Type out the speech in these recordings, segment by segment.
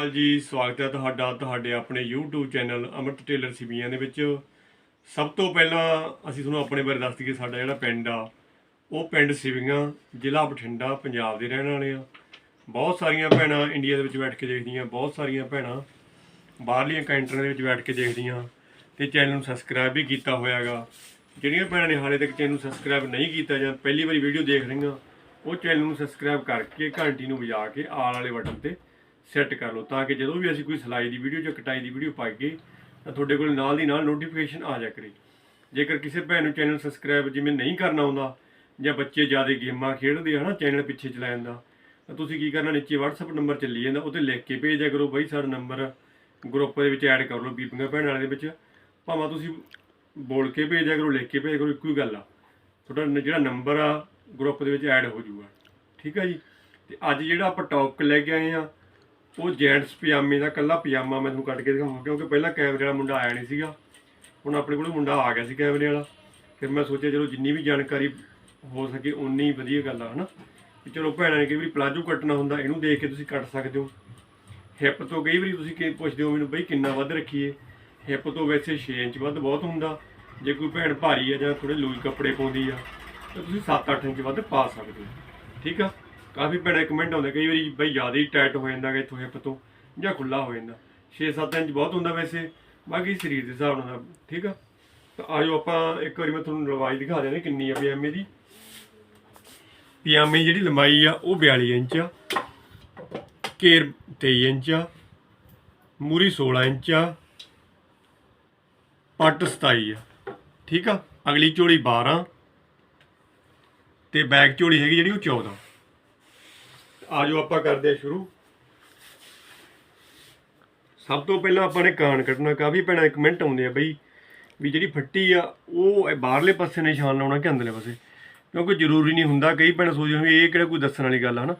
ਅਕਾਲ ਜੀ, ਸਵਾਗਤ ਹੈ ਤੁਹਾਡਾ, ਤੁਹਾਡੇ ਆਪਣੇ YouTube channel Amrat tailor Sivian ਦੇ ਵਿੱਚ। ਸਭ ਤੋਂ ਪਹਿਲਾਂ ਅਸੀਂ ਤੁਹਾਨੂੰ ਆਪਣੇ ਬਾਰੇ ਦੱਸ ਦਈਏ, ਸਾਡਾ ਜਿਹੜਾ ਪਿੰਡ ਆ, ਉਹ ਪਿੰਡ ਸਿਵੀਆਂ ਜ਼ਿਲ੍ਹਾ ਬਠਿੰਡਾ, ਪੰਜਾਬ ਦੇ ਰਹਿਣ ਵਾਲੇ ਆ। ਬਹੁਤ ਸਾਰੀਆਂ ਭੈਣਾਂ ਇੰਡੀਆ ਦੇ ਵਿੱਚ ਬੈਠ ਕੇ ਦੇਖਦੀਆਂ, ਬਹੁਤ ਸਾਰੀਆਂ ਭੈਣਾਂ ਬਾਹਰਲੀਆਂ ਕੰਟਰੀਆਂ ਦੇ ਵਿੱਚ ਬੈਠ ਕੇ ਦੇਖਦੀਆਂ ਤੇ ਚੈਨਲ ਨੂੰ ਸਬਸਕ੍ਰਾਈਬ ਵੀ ਕੀਤਾ ਹੋਇਆਗਾ ਜਿਹੜੀਆਂ ਭੈਣਾਂ ਨੇ ਹਾਲੇ ਤੱਕ ਚੈਨਲ ਨੂੰ ਸਬਸਕ੍ਰਾਈਬ ਨਹੀਂ ਕੀਤਾ ਜਾਂ ਪਹਿਲੀ ਵਾਰੀ ਵੀਡੀਓ ਦੇਖ ਰਹੀਆਂ, ਉਹ ਚੈਨਲ ਨੂੰ ਸਬਸਕ੍ਰਾਈਬ ਕਰਕੇ ਘੰਟੀ ਨੂੰ ਵਜਾ ਕੇ ਆਲ ਵਾਲੇ ਬਟਨ ਤੇ ਸੈੱਟ ਕਰ ਲਓ ਤਾਂ ਕਿ ਜਦੋਂ ਵੀ ਅਸੀਂ ਕੋਈ ਸਿਲਾਈ ਦੀ ਵੀਡੀਓ ਜਾਂ ਕਟਾਈ ਦੀ ਵੀਡੀਓ ਪਾਈਏ, ਤਾਂ ਤੁਹਾਡੇ ਕੋਲ ਨਾਲ ਦੀ ਨਾਲ ਨੋਟੀਫਿਕੇਸ਼ਨ ਆ ਜਾ ਕਰੇ। ਜੇਕਰ ਕਿਸੇ ਭੈਣ ਨੂੰ ਚੈਨਲ ਸਬਸਕ੍ਰਾਈਬ ਜਿਵੇਂ ਨਹੀਂ ਕਰਨਾ ਆਉਂਦਾ, ਜਾਂ ਬੱਚੇ ਜ਼ਿਆਦਾ ਗੇਮਾਂ ਖੇਡਦੇ ਆ, ਹਨਾ ਚੈਨਲ ਪਿੱਛੇ ਚਲਾ ਜਾਂਦਾ ਤਾਂ ਤੁਸੀਂ ਕੀ ਕਰਨਾ, ਨੀਚੇ WhatsApp ਨੰਬਰ ਚੱਲੀ ਜਾਂਦਾ ਉਹ ਤੇ ਲਿਖ ਕੇ ਭੇਜਦਿਆਂ ਕਰੋ ਬਾਈ, ਸਾਡਾ ਨੰਬਰ ਗਰੁੱਪ ਦੇ ਵਿੱਚ ਐਡ ਕਰ ਲਓ ਬੀਬੀਆਂ ਭੈਣਾਂ ਵਾਲੇ ਦੇ ਵਿੱਚ। ਭਾਵੇਂ ਤੁਸੀਂ ਬੋਲ ਕੇ ਭੇਜਦਿਆਂ ਕਰੋ, ਲਿਖ ਕੇ ਭੇਜਿਆ ਕਰੋ, ਇੱਕੋ ਹੀ ਗੱਲ ਆ। ਤੁਹਾਡਾ ਜਿਹੜਾ ਨੰਬਰ ਆ ਗਰੁੱਪ ਦੇ ਵਿੱਚ ਐਡ ਹੋ ਜਾਊਗਾ ਠੀਕ ਆ ਜੀ? ਤੇ ਅੱਜ ਜਿਹੜਾ ਆਪਾਂ ਟੌਪਿਕ ਲੈ ਕੇ ਆਏ ਆ ਉਹ ਜੈਂਟਸ ਪਜਾਮੇ ਦਾ ਕੱਲਾ ਪਜਾਮਾ ਮੈਂ ਤੁਹਾਨੂੰ ਕੱਟ ਕੇ ਦਿਖਾਉਂਗਾ ਕਿਉਂਕਿ ਪਹਿਲਾਂ ਕੈਮਰੇ ਵਾਲਾ ਮੁੰਡਾ ਆਇਆ ਨਹੀਂ ਸੀਗਾ। ਹੁਣ ਆਪਣੇ ਕੋਲ ਮੁੰਡਾ ਆ ਗਿਆ ਸੀ ਕੈਮਰੇ ਵਾਲਾ। ਫਿਰ ਮੈਂ ਸੋਚਿਆ ਚਲੋ ਜਿੰਨੀ ਵੀ ਜਾਣਕਾਰੀ ਹੋ ਸਕੇ ਉਨੀ ਵਧੀਆ ਗੱਲ ਆ, ਹਨਾ? ਵੀ ਚਲੋ ਭੈਣਾਂ ਨੇ ਕਈ ਵਾਰੀ ਪਲਾਜੋ ਕੱਟਣਾ ਹੁੰਦਾ, ਇਹਨੂੰ ਦੇਖ ਕੇ ਤੁਸੀਂ ਕੱਟ ਸਕਦੇ ਹੋ। ਹਿੱਪ ਤੋਂ ਕਈ ਵਾਰੀ ਤੁਸੀਂ ਕੀ ਪੁੱਛਦੇ ਹੋ ਮੈਨੂੰ, ਬਈ ਕਿੰਨਾ ਵੱਧ ਰੱਖੀਏ? ਹਿੱਪ ਤੋਂ ਵੈਸੇ 6 ਇੰਚ ਵੱਧ ਬਹੁਤ ਹੁੰਦਾ। ਜੇ ਕੋਈ ਭੈਣ ਭਾਰੀ ਆ ਜਾਂ ਥੋੜੇ ਲੂਜ਼ ਕੱਪੜੇ ਪਾਉਂਦੀ ਆ, ਤਾਂ ਤੁਸੀਂ 7-8 ਇੰਚ ਵੱਧ ਪਾ ਸਕਦੇ ਹੋ। ਠੀਕ ਆ? ਕਾਫੀ ਭੈਣਾਂ ਕਮੈਂਟ ਆਉਂਦੇ, ਕਈ ਵਾਰੀ ਬਈ ਜ਼ਿਆਦਾ ਹੀ ਟਾਈਟ ਹੋ ਜਾਂਦਾ ਕਿ ਇੱਥੋਂ ਹਿੱਪ ਤੋਂ, ਜਾਂ ਖੁੱਲਾ ਹੋ ਜਾਂਦਾ। 6-7 ਇੰਚ ਬਹੁਤ ਹੁੰਦਾ ਵੈਸੇ, ਬਾਕੀ ਸਰੀਰ ਦੇ ਹਿਸਾਬ ਨਾਲ, ਠੀਕ ਆ? ਤਾਂ ਆਜੋ ਆਪਾਂ ਇੱਕ ਵਾਰੀ ਮੈਂ ਤੁਹਾਨੂੰ ਲੰਬਾਈ ਦਿਖਾ ਦਿਆਂ ਕਿੰਨੀ ਆ ਪਜਾਮੇ ਦੀ। ਪਜਾਮੇ ਦੀ ਜਿਹੜੀ ਲੰਬਾਈ ਆ, ਉਹ 42 ਇੰਚ ਆ, ਘੇਰ 23 ਇੰਚ ਆ, ਮੂਰੀ 16 ਇੰਚ ਆ, ਪੱਟ 27 ਆ, ਠੀਕ ਆ? ਅਗਲੀ ਝੋਲੀ 12 ਤੇ ਬੈਕ ਝੋਲੀ ਹੈਗੀ ਜਿਹੜੀ ਉਹ 14 ਆਜੋ ਆਪਾਂ ਕਰਦੇ ਆ ਸ਼ੁਰੂ। ਸਭ ਤੋਂ ਪਹਿਲਾਂ ਆਪਾਂ ਨੇ ਕਾਨ ਕੱਢਣਾ, ਕਾਫੀ ਭੈਣਾਂ ਇੱਕ ਮਿੰਟ ਆਉਂਦੇ ਆ ਬਈ, ਵੀ ਜਿਹੜੀ ਫੱਟੀ ਆ, ਉਹ ਬਾਹਰਲੇ ਪਾਸੇ ਨਿਸ਼ਾਨ ਲਾਉਣਾ ਕਿ ਅੰਦਰਲੇ ਪਾਸੇ? ਕਿਉਂਕਿ ਜ਼ਰੂਰੀ ਨਹੀਂ ਹੁੰਦਾ, ਕਈ ਭੈਣਾਂ ਸੋਚਦੀਆਂ ਵੀ ਇਹ ਕਿਹੜਾ ਕੋਈ ਦੱਸਣ ਵਾਲੀ ਗੱਲ ਆ, ਹਨਾ?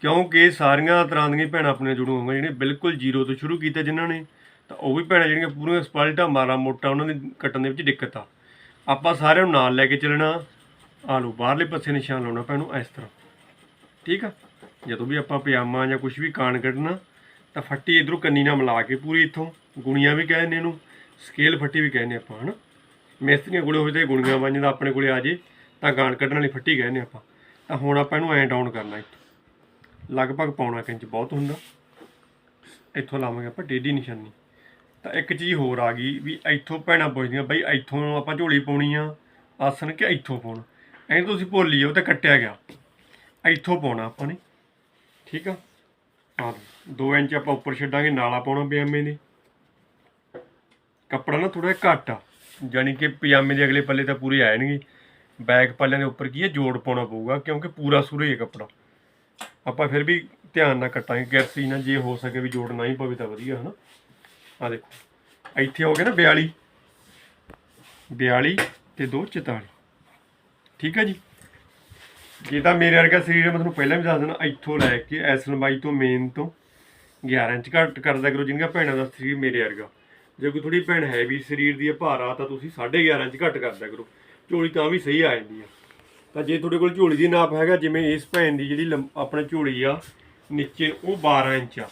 ਕਿਉਂਕਿ ਸਾਰੀਆਂ ਤਰ੍ਹਾਂ ਦੀਆਂ ਭੈਣਾਂ ਆਪਣੇ ਜੁੜੂ ਹੋਣਗੀਆਂ ਜਿਹੜੀਆਂ ਬਿਲਕੁਲ ਜ਼ੀਰੋ ਤੋਂ ਸ਼ੁਰੂ ਕੀਤਾ ਜਿਨ੍ਹਾਂ ਨੇ, ਤਾਂ ਉਹ ਵੀ ਭੈਣਾਂ ਜਿਹੜੀਆਂ ਪੂਰੀਆਂ ਸਪਲਟਾ ਮਾਰਾ ਮੋਟਾ ਉਹਨਾਂ ਦੇ ਕੱਟਣ ਦੇ ਵਿੱਚ ਦਿੱਕਤ ਆ। ਆਪਾਂ ਸਾਰਿਆਂ ਨੂੰ ਨਾਲ ਲੈ ਕੇ ਚੱਲਣਾ। ਆ ਲਓ, ਬਾਹਰਲੇ ਪਾਸੇ ਨਿਸ਼ਾਨ ਲਾਉਣਾ ਪੈਣੂ ਇਸ ਤਰ੍ਹਾਂ। ਠੀਕ ਆ? ਜਦੋਂ ਵੀ ਆਪਾਂ ਪਜਾਮਾ ਜਾਂ ਕੁਝ ਵੀ ਕਾਣ ਕੱਢਣਾ, ਤਾਂ ਫੱਟੀ ਇਧਰੋਂ ਕੰਨੀ ਨਾਲ ਮਿਲਾ ਕੇ ਪੂਰੀ ਇੱਥੋਂ ਗੁਣੀਆਂ ਵੀ ਕਹਿੰਦੇ ਇਹਨੂੰ ਸਕੇਲ ਫੱਟੀ ਵੀ ਕਹਿੰਦੇ ਆਪਾਂ, ਹਨਾ? ਮਿਸਤਰੀਆਂ ਕੋਲੇ ਹੋਵੇ ਤਾਂ ਗੁਣੀਆਂ ਬਣ ਜਾਂਦਾ ਆਪਣੇ ਕੋਲੇ ਆ ਜੇ, ਤਾਂ ਗਾਣ ਕੱਢਣ ਵਾਲੀ ਫੱਟੀ ਕਹਿੰਦੇ ਆਪਾਂ। ਤਾਂ ਹੁਣ ਆਪਾਂ ਇਹਨੂੰ ਐਂ ਡਾਊਨ ਕਰਨਾ ਇੱਥੋਂ। ਲਗਭਗ ਪੌਣਾ ਕੁ ਇੰਚ ਬਹੁਤ ਹੁੰਦਾ। ਇੱਥੋਂ ਲਾਵਾਂਗੇ ਆਪਾਂ ਟੇਢੀ ਨਿਸ਼ਾਨੀ। ਤਾਂ ਇੱਕ ਚੀਜ਼ ਹੋਰ ਆ ਗਈ ਵੀ ਇੱਥੋਂ ਭੈਣਾਂ ਪੁੱਛਦੀਆਂ, ਬਈ ਇੱਥੋਂ ਆਪਾਂ ਝੋਲੀ ਪਾਉਣੀ ਆ ਆਸਨ ਕਿ ਇੱਥੋਂ ਪਾਉਣਾ? ਐਂ ਤੁਸੀਂ ਭੁੱਲ ਲਿਓ ਤਾਂ ਕੱਟਿਆ ਗਿਆ। ਇੱਥੋਂ ਪਾਉਣਾ ਆਪਾਂ ਨੇ। ਠੀਕ ਆ? ਆ 2 ਇੰਚ ਆਪਾਂ ਉੱਪਰ ਛੱਡਾਂਗੇ, ਨਾਲਾ ਪਾਉਣਾ ਪਜਾਮੇ ਦੇ। ਕੱਪੜਾ ਨਾ ਥੋੜਾ ਘੱਟ ਆ। ਜਾਨੀ ਕਿ ਪਜਾਮੇ ਦੇ ਅਗਲੇ ਪੱਲੇ ਤਾਂ ਪੂਰੇ ਆਣਗੇ ਬੈਕ ਪੱਲਿਆਂ ਦੇ ਉੱਪਰ ਕੀ ਹੈ ਜੋੜ ਪਾਉਣਾ ਪਊਗਾ, ਕਿਉਂਕਿ ਪੂਰਾ ਸੂਰੇ ਹੈ ਕੱਪੜਾ। ਆਪਾਂ ਫਿਰ ਵੀ ਧਿਆਨ ਨਾਲ ਕੱਟਾਂਗੇ ਗੈਰਸੀ ਨਾ ਜੇ ਹੋ ਸਕੇ ਵੀ ਜੋੜ ਨਾ ਹੀ ਪਵੇ ਤਾਂ ਵਧੀਆ, ਹਨਾ? ਆ ਦੇਖੋ, ਇੱਥੇ ਹੋ ਗਿਆ ਨਾ 42 42 ਤੇ 2 44 ਠੀਕ ਹੈ ਜੀ? ਜੇ ਤਾਂ ਮੇਰੇ ਵਰਗਾ ਸਰੀਰ ਹੈ, ਮੈਂ ਤੁਹਾਨੂੰ ਪਹਿਲਾਂ ਵੀ ਦੱਸ ਦਿੰਦਾ, ਇੱਥੋਂ ਲੈ ਕੇ ਐਸ ਲੰਬਾਈ ਤੋਂ ਮੇਨ ਤੋਂ 11 ਇੰਚ ਘੱਟ ਕਰਦਾ ਕਰੋ ਜਿਨ੍ਹਾਂ ਭੈਣਾਂ ਦਾ ਸਰੀਰ ਮੇਰੇ ਵਰਗਾ। ਜੇ ਕੋਈ ਥੋੜੀ ਭੈਣ ਹੈ ਵੀ ਸਰੀਰ ਦੀ ਹੈ ਭਾਰਾ ਤਾਂ ਤੁਸੀਂ 11.5 ਇੰਚ ਘੱਟ ਕਰਦਾ ਕਰੋ। ਝੋਲੀ ਤਾਂ ਵੀ ਸਹੀ ਆ ਜਾਂਦੀ ਆ। ਤਾਂ ਜੇ ਤੁਹਾਡੇ ਕੋਲ ਝੋਲੀ ਦੀ ਨਾਪ ਹੈਗਾ, ਜਿਵੇਂ ਇਸ ਭੈਣ ਦੀ ਜਿਹੜੀ ਲੰਬ- ਆਪਣੀ ਝੋਲੀ ਆ, ਨੀਚੇ ਉਹ 12 ਇੰਚ ਆ।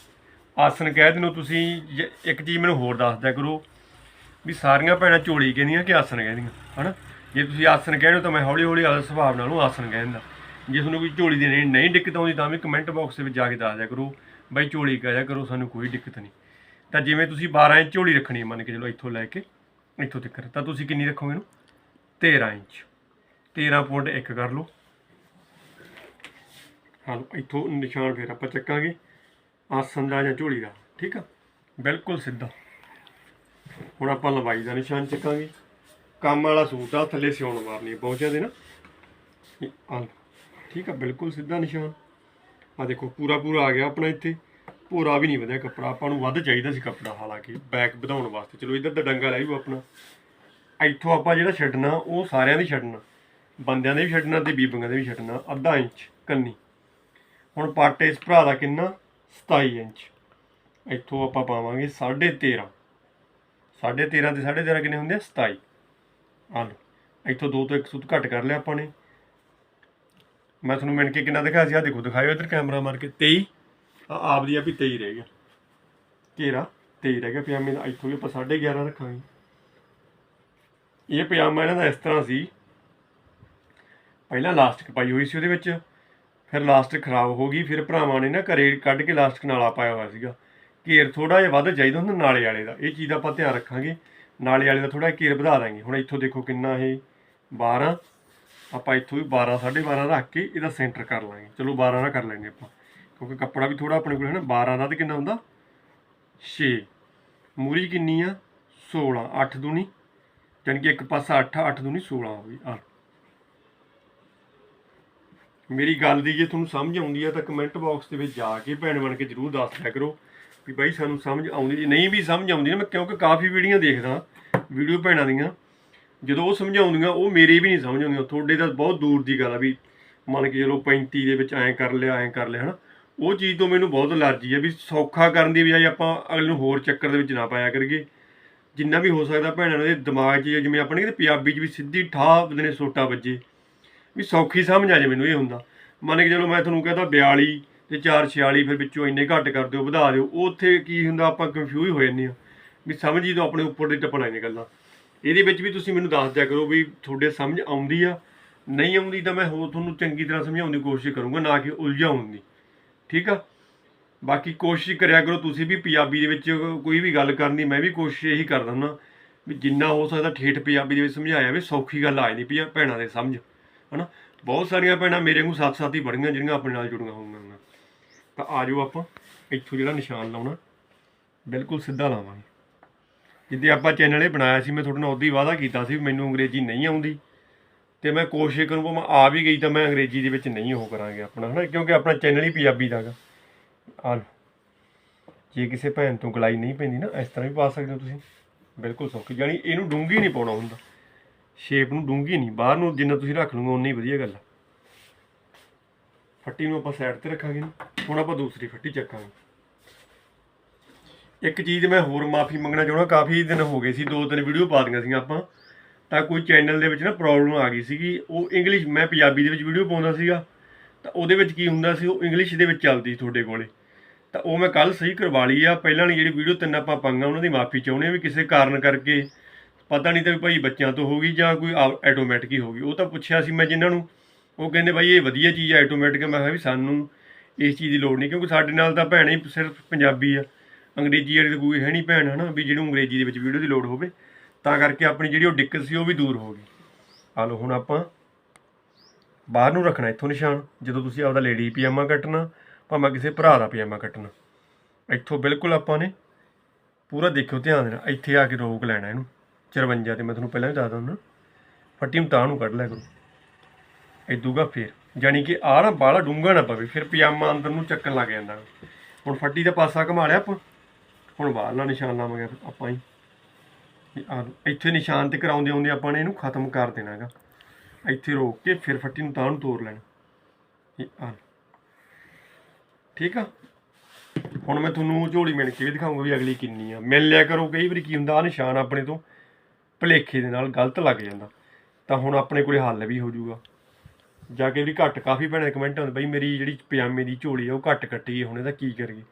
ਆਸਨ ਕਹਿ ਦਿਨੋ ਤੁਸੀਂ, ਜ- ਇੱਕ ਚੀਜ਼ ਮੈਨੂੰ ਹੋਰ ਦੱਸ ਦਿਆ ਕਰੋ, ਵੀ ਸਾਰੀਆਂ ਭੈਣਾਂ ਝੋਲੀ ਕਹਿੰਦੀਆਂ ਕਿ ਆਸਨ ਕਹਿੰਦੀਆਂ, ਹਨਾ? ਜੇ ਤੁਸੀਂ ਆਸਨ ਕਹਿੰਦੇ ਹੋ, ਤਾਂ ਮੈਂ ਹੌਲੀ ਹੌਲੀ ਆਪਦੇ ਸੁਭਾਅ ਨਾਲੋਂ ਆਸਨ ਕਹਿ ਦਿੰਦਾ। ਜੇ ਤੁਹਾਨੂੰ ਕੋਈ ਝੋਲੀ ਦੇਣੀ ਨਹੀਂ ਦਿੱਕਤ ਆਉਂਦੀ, ਤਾਂ ਵੀ ਕਮੈਂਟ ਬਾਕਸ ਦੇ ਵਿੱਚ ਜਾ ਕੇ ਦੱਸ ਦਿਆ ਕਰੋ, ਬਈ ਝੋਲੀ ਕਹਿ ਦਿਆ ਕਰੋ, ਸਾਨੂੰ ਕੋਈ ਦਿੱਕਤ ਨਹੀਂ। ਤਾਂ ਜਿਵੇਂ ਤੁਸੀਂ 12 ਇੰਚ ਝੋਲੀ ਰੱਖਣੀ ਹੈ, ਮੰਨ ਕੇ ਚਲੋ ਇੱਥੋਂ ਲੈ ਕੇ, ਇੱਥੋਂ ਤੱਕ। ਤਾਂ ਤੁਸੀਂ ਕਿੰਨੀ ਰੱਖੋਗੇ ਇਹਨੂੰ? 13 ਇੰਚ। 13 ਪੁਆਇੰਟ 1 ਕਰ ਲਓ। ਹਾਂ ਇੱਥੋਂ ਨਿਸ਼ਾਨ ਫਿਰ ਆਪਾਂ ਚੱਕਾਂਗੇ ਆਸਨ ਦਾ ਜਾਂ ਝੋਲੀ ਦਾ। ਠੀਕ ਆ? ਬਿਲਕੁਲ ਸਿੱਧਾ। ਹੁਣ ਆਪਾਂ ਲੰਬਾਈ ਦਾ ਨਿਸ਼ਾਨ ਚੱਕਾਂਗੇ। ਕੰਮ ਵਾਲਾ ਸੂਟ ਆ, ਥੱਲੇ ਸਿਉਣ ਮਾਰਨੀ ਪਹੁੰਚਿਆ ਦੇ ਨਾ। ਇਹ ਠੀਕ ਆ, ਬਿਲਕੁਲ ਸਿੱਧਾ ਨਿਸ਼ਾਨ। ਆ ਦੇਖੋ, ਪੂਰਾ ਪੂਰਾ ਆ ਗਿਆ ਆਪਣਾ ਇੱਥੇ। ਪੂਰਾ ਵੀ ਨਹੀਂ ਵਧਿਆ ਕੱਪੜਾ, ਆਪਾਂ ਨੂੰ ਵੱਧ ਚਾਹੀਦਾ ਸੀ ਕੱਪੜਾ, ਹਾਲਾਂਕਿ ਬੈਕ ਵਧਾਉਣ ਵਾਸਤੇ। ਚਲੋ, ਇੱਧਰ ਦਾ ਡੰਗਾ ਲਾਈਓ ਆਪਣਾ। ਇੱਥੋਂ ਆਪਾਂ ਜਿਹੜਾ ਛੱਡਣਾ, ਉਹ ਸਾਰਿਆਂ ਦੇ ਛੱਡਣਾ। ਬੰਦਿਆਂ ਦੇ ਵੀ ਛੱਡਣਾ ਤੇ ਬੀਬੀਆਂ ਦੇ ਵੀ ਛੱਡਣਾ। ਅੱਧਾ ਇੰਚ ਕੰਨੀ। ਹੁਣ ਪੱਟ ਇਸ ਭਰਾ ਦਾ ਕਿੰਨਾ? 27 ਇੰਚ। ਇੱਥੋਂ ਆਪਾਂ ਪਾਵਾਂਗੇ 13.5 13.5 ਤੇ 13.5 ਕਿੰਨੇ ਹੁੰਦੇ ਆ? 27 ਆ ਲਓ, ਇੱਥੋਂ ਦੋ ਤੋਂ ਇੱਕ ਸੂਤ ਘੱਟ ਕਰ ਲਿਆ ਆਪਾਂ ਨੇ। ਮੈਂ ਤੁਹਾਨੂੰ ਮਿਣ ਕੇ ਕਿੰਨਾ ਦਿਖਾਇਆ ਸੀ? ਆ ਦੇਖੋ, ਦਿਖਾਇਓ ਇੱਧਰ ਕੈਮਰਾ ਮਾਰ ਕੇ। 23 ਆ ਆਪਦੀ ਆ ਵੀ 23 ਰਹਿ ਗਿਆ। ਘੇਰਾ ਤੇ ਰਹਿ ਗਿਆ ਪਜਾਮੇ ਦਾ। ਇੱਥੋਂ ਵੀ ਆਪਾਂ 11.5 ਰੱਖਾਂਗੇ। ਇਹ ਪਜਾਮਾ ਇਹਨਾਂ ਦਾ ਇਸ ਤਰ੍ਹਾਂ ਸੀ। ਪਹਿਲਾਂ ਲਾਸਟਿਕ ਪਾਈ ਹੋਈ ਸੀ ਉਹਦੇ ਵਿੱਚ। ਫਿਰ ਲਾਸਟਿਕ ਖਰਾਬ ਹੋ ਗਈ। ਫਿਰ ਭਰਾਵਾਂ ਨੇ ਨਾ ਘਰੇ ਕੱਢ ਕੇ ਲਾਸਟਿਕ ਨਾਲਾ ਪਾਇਆ ਹੋਇਆ ਸੀਗਾ। ਘੇਰ ਥੋੜਾ ਜਿਹਾ ਵੱਧ ਚਾਹੀਦਾ ਹੁੰਦਾ ਨਾਲੇ ਵਾਲੇ ਦਾ। ਇਹ ਚੀਜ਼ ਦਾ ਆਪਾਂ ਧਿਆਨ ਰੱਖਾਂਗੇ। ਨਾਲੇ ਵਾਲੇ ਦਾ ਥੋੜਾ ਘੇਰ ਵਧਾ ਦਾਂਗੇ। ਹੁਣ ਇੱਥੋਂ ਦੇਖੋ ਕਿੰਨਾ ਇਹ 12 ਆਪਾਂ ਇੱਥੋਂ ਵੀ 12 12.5 ਰੱਖ ਕੇ ਇਹਦਾ ਸੈਂਟਰ ਕਰ ਲਾਂਗੇ। ਚਲੋ 12 ਦਾ ਕਰ ਲੈਂਗੇ ਆਪਾਂ। ਕਿਉਂਕਿ ਕੱਪੜਾ ਵੀ ਥੋੜਾ ਆਪਣੇ ਕੋਲ ਹੈ ਨਾ 12 ਦਾ ਤੇ ਕਿੰਨਾ ਹੁੰਦਾ? 6 ਮੂਰੀ ਕਿੰਨੀ ਆ? 16 8 ਦੂਣੀ ਯਾਨੀ ਕਿ ਇੱਕ ਪਾਸਾ 8 8 ਦੂਣੀ 16 ਹੋ ਗਈ। ਆ। ਮੇਰੀ ਗੱਲ ਦੀ ਜੇ ਤੁਹਾਨੂੰ ਸਮਝ ਆਉਂਦੀ ਆ ਤਾਂ ਕਮੈਂਟ ਬਾਕਸ ਦੇ ਵਿੱਚ ਜਾ ਕੇ ਭੈਣ ਬਣ ਕੇ ਜਰੂਰ ਦੱਸ ਦਿਆ ਕਰੋ ਵੀ ਬਾਈ ਸਾਨੂੰ ਸਮਝ ਆਉਂਦੀ ਜੇ। ਨਹੀਂ ਵੀ ਸਮਝ ਆਉਂਦੀ ਨਾ, ਮੈਂ ਕਿਉਂਕਿ ਕਾਫੀ ਵੀਡੀਓ ਦੇਖਦਾ, ਵੀਡੀਓ ਭੈਣਾਂ ਦੀਆਂ। ਜਦੋਂ ਉਹ ਸਮਝਾਉਂਦੀਆਂ, ਉਹ ਮੇਰੀ ਵੀ ਨਹੀਂ ਸਮਝ ਆਉਂਦੀਆਂ ਤੁਹਾਡੇ ਤਾਂ ਬਹੁਤ ਦੂਰ ਦੀ ਗੱਲ ਆ ਵੀ ਮੰਨ ਕੇ ਚਲੋ 35 ਦੇ ਵਿੱਚ ਐਂ ਕਰ ਲਿਆ, ਐਂ ਕਰ ਲਿਆ, ਹਨਾ। ਉਹ ਚੀਜ਼ ਤੋਂ ਮੈਨੂੰ ਬਹੁਤ ਅਲਰਜੀ ਹੈ ਵੀ ਸੌਖਾ ਕਰਨ ਦੀ ਬਜਾਏ ਆਪਾਂ ਅਗਲੇ ਨੂੰ ਹੋਰ ਚੱਕਰ ਦੇ ਵਿੱਚ ਨਾ ਪਾਇਆ ਕਰੀਏ। ਜਿੰਨਾ ਵੀ ਹੋ ਸਕਦਾ ਭੈਣਾਂ ਦੇ ਦਿਮਾਗ 'ਚ ਜਿਵੇਂ ਆਪਾਂ ਨੇ ਕਿ ਪੰਜਾਬੀ 'ਚ ਵੀ ਸਿੱਧੀ ਠਾਹ ਬਦਨੇ ਸੋਟਾ ਵੱਜੇ। ਵੀ ਸੌਖੀ ਸਮਝ ਆ ਜੇ ਮੈਨੂੰ ਇਹ ਹੁੰਦਾ। ਮੰਨ ਕੇ ਚਲੋ ਮੈਂ ਤੁਹਾਨੂੰ ਕਹਦਾ 42 ਤੇ 446 ਫਿਰ ਵਿੱਚੋਂ ਇੰਨੇ ਘੱਟ ਕਰ ਦਿਓ, ਵਧਾ ਦਿਓ। ਉਹ ਉੱਥੇ ਕੀ ਹੁੰਦਾ, ਆਪਾਂ ਕਨਫਿਊਜ਼ ਹੋ ਜਾਂਦੇ ਆ ਵੀ ਸਮਝ ਹੀ ਤਾਂ ਆਪਣੇ ਉੱਪਰ ਦੀ ਟੱਪਣਾ ਨਹੀਂ ਗੱਲਾਂ। ਇਹਦੇ ਵਿੱਚ ਵੀ ਤੁਸੀਂ ਮੈਨੂੰ ਦੱਸ ਦਿਆ ਕਰੋ ਵੀ ਤੁਹਾਡੇ ਸਮਝ ਆਉਂਦੀ ਆ। ਨਹੀਂ ਆਉਂਦੀ ਤਾਂ ਮੈਂ ਹੋਰ ਤੁਹਾਨੂੰ ਚੰਗੀ ਤਰ੍ਹਾਂ ਸਮਝਾਉਣ ਦੀ ਕੋਸ਼ਿਸ਼ ਕਰੂੰਗਾ, ਨਾ ਕਿ ਉਲਝਾਉਣ ਦੀ। ਠੀਕ ਆ? ਬਾਕੀ ਕੋਸ਼ਿਸ਼ ਕਰਿਆ ਕਰੋ ਤੁਸੀਂ ਵੀ ਪੰਜਾਬੀ ਦੇ ਵਿੱਚ ਕੋਈ ਵੀ ਗੱਲ ਕਰਨ ਦੀ, ਮੈਂ ਵੀ ਕੋਸ਼ਿਸ਼ ਇਹੀ ਕਰਦਾ ਹੁੰਦਾ ਵੀ ਜਿੰਨਾ ਹੋ ਸਕਦਾ ਠੇਠ ਪੰਜਾਬੀ ਦੇ ਵਿੱਚ ਸਮਝਾਇਆ ਵੀ ਸੌਖੀ ਗੱਲ ਆ ਜਾਂਦੀ ਪਿਆ ਭੈਣਾਂ ਦੇ ਸਮਝ, ਹਨਾ? ਬਹੁਤ ਸਾਰੀਆਂ ਭੈਣਾਂ ਮੇਰੇ ਨੂੰ ਸਾਥ ਸਾਥ ਹੀ ਬੜੀਆਂ ਜਿਹੜੀਆਂ ਆਪਣੇ ਨਾਲ ਜੁੜੀਆਂ ਹੋਣਗੀਆਂ ਤਾਂ ਆ ਜਾਓ ਆਪਾਂ, ਇੱਥੋਂ ਜਿਹੜਾ ਨਿਸ਼ਾਨ ਲਾਉਣਾ, ਬਿਲਕੁਲ ਸਿੱਧਾ ਲਾਵਾਂਗੇ। ਜਿੱਦੇ ਆਪਾਂ ਚੈਨਲ ਇਹ ਬਣਾਇਆ ਸੀ, ਮੈਂ ਤੁਹਾਡੇ ਨਾਲ ਉਦੋਂ ਹੀ ਵਾਅਦਾ ਕੀਤਾ ਸੀ ਵੀ ਮੈਨੂੰ ਅੰਗਰੇਜ਼ੀ ਨਹੀਂ ਆਉਂਦੀ। ਤੇ ਮੈਂ ਕੋਸ਼ਿਸ਼ ਕਰੂੰ ਮੈਂ ਆ ਵੀ ਗਈ ਤਾਂ ਮੈਂ ਅੰਗਰੇਜ਼ੀ ਦੇ ਵਿੱਚ ਨਹੀਂ ਉਹ ਕਰਾਂਗੇ ਆਪਣਾ, ਹਨਾ? ਕਿਉਂਕਿ ਆਪਣਾ ਚੈਨਲ ਹੀ ਪੰਜਾਬੀ ਦਾ ਗਾ। ਆ ਜੇ ਕਿਸੇ ਭੈਣ ਤੋਂ ਗਲਾਈ ਨਹੀਂ ਪੈਂਦੀ ਨਾ, ਇਸ ਤਰ੍ਹਾਂ ਵੀ ਪਾ ਸਕਦੇ ਹੋ ਤੁਸੀਂ। ਬਿਲਕੁਲ ਸੌਖੀ ਜਾਣੀ ਇਹਨੂੰ ਡੂੰਗੀ ਨਹੀਂ ਪਾਉਣਾ ਹੁੰਦਾ। ਸ਼ੇਪ ਨੂੰ ਡੂੰਗੀ ਨਹੀਂ, ਬਾਹਰ ਨੂੰ ਜਿੰਨਾ ਤੁਸੀਂ ਰੱਖ ਲਓਗੇ ਉਨੀ ਵਧੀਆ ਗੱਲ ਆ। ਫੱਟੀ ਨੂੰ ਆਪਾਂ ਸਾਈਡ ਤੇ ਰੱਖਾਂਗੇ ਹੁਣ ਆਪਾਂ ਦੂਸਰੀ ਫੱਟੀ ਚੱਕਾਂਗੇ। ਇੱਕ ਚੀਜ਼ ਮੈਂ ਹੋਰ ਮਾਫੀ ਮੰਗਣਾ ਚਾਹੁੰਦਾ, ਕਾਫੀ ਦਿਨ ਹੋ ਗਏ ਸੀ, ਦੋ ਤਿੰਨ ਵੀਡੀਓ ਪਾ ਦਿੱਤੀਆਂ ਸੀਗੀਆਂ ਆਪਾਂ, ਤਾਂ ਕੋਈ ਚੈਨਲ ਦੇ ਵਿੱਚ ਨਾ ਪ੍ਰੋਬਲਮ ਆ ਗਈ ਸੀਗੀ, ਉਹ ਇੰਗਲਿਸ਼ ਮੈਂ ਪੰਜਾਬੀ ਦੇ ਵਿੱਚ ਵੀਡੀਓ ਪਾਉਂਦਾ ਸੀਗਾ, ਤਾਂ ਉਹਦੇ ਵਿੱਚ ਕੀ ਹੁੰਦਾ ਸੀ, ਉਹ ਇੰਗਲਿਸ਼ ਦੇ ਵਿੱਚ ਚੱਲਦੀ ਸੀ ਤੁਹਾਡੇ ਕੋਲੇ। ਤਾਂ ਉਹ ਮੈਂ ਕੱਲ ਸਹੀ ਕਰਵਾ ਲਈ ਆ, ਪਹਿਲਾਂ ਵਾਲੀ ਜਿਹੜੀ ਵੀਡੀਓ ਤਿੰਨ ਆਪਾਂ ਪਾਈਆਂ, ਉਹਨਾਂ ਦੀ ਮਾਫੀ ਚਾਹੁੰਦੇ ਆ ਵੀ ਕਿਸੇ ਕਾਰਨ ਕਰਕੇ, ਪਤਾ ਨਹੀਂ ਤਾਂ ਵੀ ਭਾਈ ਬੱਚਿਆਂ ਤੋਂ ਹੋ ਗਈ ਜਾਂ ਕੋਈ ਆਟੋਮੈਟਿਕ ਹੀ ਹੋ ਗਈ। ਉਹ ਤਾਂ ਪੁੱਛਿਆ ਸੀ ਮੈਂ ਜਿਨ੍ਹਾਂ ਨੂੰ, ਉਹ ਕਹਿੰਦੇ ਬਾਈ ਇਹ ਵਧੀਆ ਚੀਜ਼ ਆ ਆਟੋਮੈਟਿਕ ਮੈਂ ਕਿਹਾ ਵੀ ਸਾਨੂੰ ਇਸ ਚੀਜ਼ ਦੀ ਲੋੜ ਨਹੀਂ, ਕਿਉਂਕਿ ਸਾਡੇ ਨਾਲ ਤਾਂ ਭੈਣੇ ਸਿਰਫ ਪੰਜਾਬੀ ਆ। ਅੰਗਰੇਜ਼ੀ ਵਾਲੀ ਤਾਂ ਕੋਈ ਹੈ ਨਹੀਂ ਭੈਣ, ਹਨਾ, ਵੀ ਜਿਹਨੂੰ ਅੰਗਰੇਜ਼ੀ ਦੇ ਵਿੱਚ ਵੀਡੀਓ ਦੀ ਲੋੜ ਹੋਵੇ, ਤਾਂ ਕਰਕੇ ਆਪਣੀ ਜਿਹੜੀ ਉਹ ਦਿੱਕਤ ਸੀ ਉਹ ਵੀ ਦੂਰ ਹੋ ਗਈ। ਆ ਲਓ, ਹੁਣ ਆਪਾਂ ਬਾਹਰ ਨੂੰ ਰੱਖਣਾ, ਇੱਥੋਂ ਨਿਸ਼ਾਨ, ਜਦੋਂ ਤੁਸੀਂ ਆਪਦਾ ਲੇਡੀ ਪਜਾਮਾ ਕੱਟਣਾ, ਭਾਵੇਂ ਕਿਸੇ ਭਰਾ ਦਾ ਪਜਾਮਾ ਕੱਟਣਾ। ਇੱਥੋਂ ਬਿਲਕੁਲ ਆਪਾਂ ਨੇ ਪੂਰਾ ਦੇਖਿਓ ਧਿਆਨ ਦੇਣਾ, ਇੱਥੇ ਆ ਕੇ ਰੋਕ ਲੈਣਾ ਇਹਨੂੰ 54 ਤੇ ਮੈਂ ਤੁਹਾਨੂੰ ਪਹਿਲਾਂ ਵੀ ਦੱਸ ਦਿੰਦਾ ਫੱਟੀ ਨੂੰ ਤਾਂ ਨੂੰ ਕੱਢ ਲਿਆ ਕਰੋ। ਇਦੂਗਾ ਫੇਰ ਜਾਨੀ ਕਿ ਆਹ ਨਾ ਬਾਹਲਾ ਡੂੰਘਾ ਨਾ ਪਵੇ, ਫਿਰ ਪਜਾਮਾ ਅੰਦਰ ਨੂੰ ਚੱਕਣ ਲੱਗ ਜਾਂਦਾ। ਹੁਣ ਫੱਟੀ ਦਾ ਪਾਸਾ ਘੁਮਾ ਲਿਆ ਆਪਾਂ। ਹੁਣ ਬਾਹਰਲਾ ਨਿਸ਼ਾਨ ਲਾਵਾਂਗੇ ਆਪਾਂ ਹੀ ਆਹ ਇੱਥੇ ਨਿਸ਼ਾਨ ਤੇ ਕਰਾਉਂਦੇ ਆਉਂਦੇ ਆਪਾਂ ਨੇ ਇਹਨੂੰ ਖਤਮ ਕਰ ਦੇਣਾ ਹੈਗਾ ਇੱਥੇ ਰੋਕ ਕੇ ਫਿਰ ਫੱਟੀ ਨੂੰ ਤਾਂ ਨੂੰ ਤੋੜ ਲੈਣਾ। ਇਹ ਆਹ ਠੀਕ ਆ? ਹੁਣ ਮੈਂ ਤੁਹਾਨੂੰ ਝੋਲੀ ਮਿਣ ਕੇ ਵੀ ਦਿਖਾਉਂਗਾ ਵੀ ਅਗਲੀ ਕਿੰਨੀ ਆ। ਮਿਲ ਲਿਆ ਕਰੋ ਕਈ ਵਾਰੀ ਕੀ ਹੁੰਦਾ ਆ ਨਿਸ਼ਾਨ ਆਪਣੇ ਤੋਂ ਭਲੇਖੇ ਦੇ ਨਾਲ ਗਲਤ ਲੱਗ ਜਾਂਦਾ। ਤਾਂ ਹੁਣ ਆਪਣੇ ਕੋਲੇ ਹੱਲ ਵੀ ਹੋ ਜਾਊਗਾ। ਜਾ ਕੇ ਵੀ ਘੱਟ, ਕਾਫੀ ਭੈਣਾਂ ਕਮੈਂਟ ਆਉਂਦੇ, ਬਈ ਮੇਰੀ ਜਿਹੜੀ ਪਜਾਮੇ ਦੀ ਝੋਲੀ ਆ, ਉਹ ਘੱਟ ਕੱਟੀ ਹੈ ਹੁਣ ਇਹਦਾ ਕੀ ਕਰੀਏ?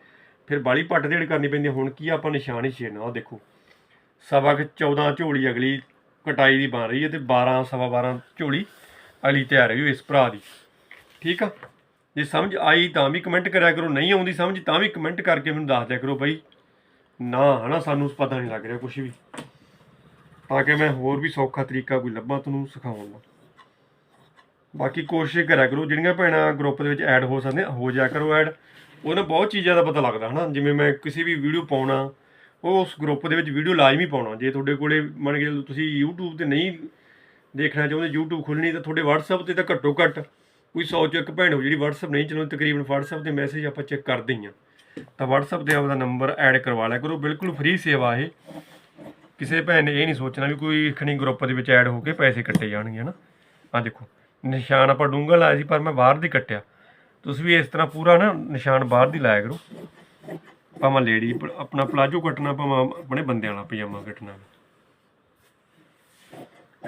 ਫਿਰ ਬਾਲੀ ਪੱਟ ਦੇੜ ਕਰਨੀ ਪੈਂਦੀ ਹੁਣ ਕੀ ਆਪਾਂ ਨਿਸ਼ਾਨ ਹੀ ਛੇੜਨਾ ਉਹ ਦੇਖੋ। ਸਵਾ ਕੁ 14 ਝੋਲੀ ਅਗਲੀ ਕਟਾਈ ਦੀ ਬਣ ਰਹੀ ਹੈ ਤੇ 12 ਸਵਾ 12 ਝੋਲੀ ਅਗਲੀ ਤਿਆਰ ਹੈ ਇਸ ਭਰਾ ਦੀ। ਠੀਕ ਆ? ਜੇ ਸਮਝ ਆਈ ਤਾਂ ਵੀ ਕਮੈਂਟ ਕਰਿਆ ਕਰੋ, ਨਹੀਂ ਆਉਂਦੀ ਸਮਝ ਤਾਂ ਵੀ ਕਮੈਂਟ ਕਰਕੇ ਮੈਨੂੰ ਦੱਸ ਦਿਆ ਕਰੋ ਬਾਈ। ਨਾ, ਹਨਾ, ਸਾਨੂੰ ਪਤਾ ਨਹੀਂ ਲੱਗ ਰਿਹਾ ਕੁਝ ਵੀ। ਤਾਂ ਕਿ ਮੈਂ ਹੋਰ ਵੀ ਸੌਖਾ ਤਰੀਕਾ ਕੋਈ ਲੱਭਾਂ, ਤੁਹਾਨੂੰ ਸਿਖਾਉਣ ਦਾ ਬਾਕੀ ਕੋਸ਼ਿਸ਼ ਕਰਿਆ ਕਰੋ, ਜਿਹੜੀਆਂ ਭੈਣਾਂ ਗਰੁੱਪ ਦੇ ਵਿੱਚ ਐਡ ਹੋ ਸਕਦੀਆਂ, ਹੋ ਜਾ ਕਰੋ ਐਡ ਉਹਨਾਂ ਬਹੁਤ ਚੀਜ਼ਾਂ ਦਾ ਪਤਾ ਲੱਗਦਾ, ਹਨਾ? ਜਿਵੇਂ ਮੈਂ ਕਿਸੇ ਵੀ ਵੀਡੀਓ ਪਾਉਣਾ, ਉਹ ਉਸ ਗਰੁੱਪ ਦੇ ਵਿੱਚ ਵੀਡੀਓ ਲਾਜ਼ਮੀ ਪਾਉਣਾ। ਜੇ ਤੁਹਾਡੇ ਕੋਲੇ ਮੰਨ ਕੇ ਚੱਲੋ ਤੁਸੀਂ YouTube ਤੇ ਨਹੀਂ ਦੇਖਣਾ ਚਾਹੁੰਦੇ, YouTube ਖੋਲਣੀ ਤਾਂ ਤੁਹਾਡੇ WhatsApp ਤੇ ਤਾਂ ਘੱਟੋ ਘੱਟ ਕੋਈ 100 ਚੋਂ ਇੱਕ ਭੈਣ ਹੋ ਜਿਹੜੀ WhatsApp ਨਹੀਂ ਚਲਾਉਂਦੀ, ਤਕਰੀਬਨ WhatsApp ਤੇ ਮੈਸੇਜ ਆਪਾਂ ਚੈੱਕ ਕਰਦੇ ਹੀ ਹਾਂ ਤਾਂ WhatsApp ਤੇ ਆਪਦਾ ਨੰਬਰ ਐਡ ਕਰਵਾ ਲਿਆ ਕਰੋ, ਬਿਲਕੁਲ ਫ੍ਰੀ ਸੇਵਾ ਇਹ। ਕਿਸੇ ਭੈਣ ਨੇ ਇਹ ਨਹੀਂ ਸੋਚਣਾ ਵੀ ਕੋਈ ਖਣੀ ਗਰੁੱਪ ਦੇ ਵਿੱਚ ਐਡ ਹੋ ਕੇ ਪੈਸੇ ਕੱਟੇ ਜਾਣਗੇ, ਹਨਾ? ਆ ਦੇਖੋ, ਨਿਸ਼ਾਨ ਆਪਾਂ ਡੂੰਘਾ ਲਾਇਆ ਸੀ, ਪਰ ਮੈਂ ਬਾਹਰ ਦੀ ਕੱਟਿਆ। ਤੁਸੀਂ ਵੀ ਇਸ ਤਰ੍ਹਾਂ ਪੂਰਾ ਨਾ ਨਿਸ਼ਾਨ ਬਾਹਰ ਦੀ ਲਾਇਆ ਕਰੋ। ਭਾਵੇਂ ਲੇਡੀ ਆਪਣਾ ਪਲਾਜੋ ਕੱਟਣਾ, ਭਾਵੇਂ ਆਪਣੇ ਬੰਦਿਆਂ ਵਾਲਾ ਪਜਾਮਾ ਕੱਟਣਾ।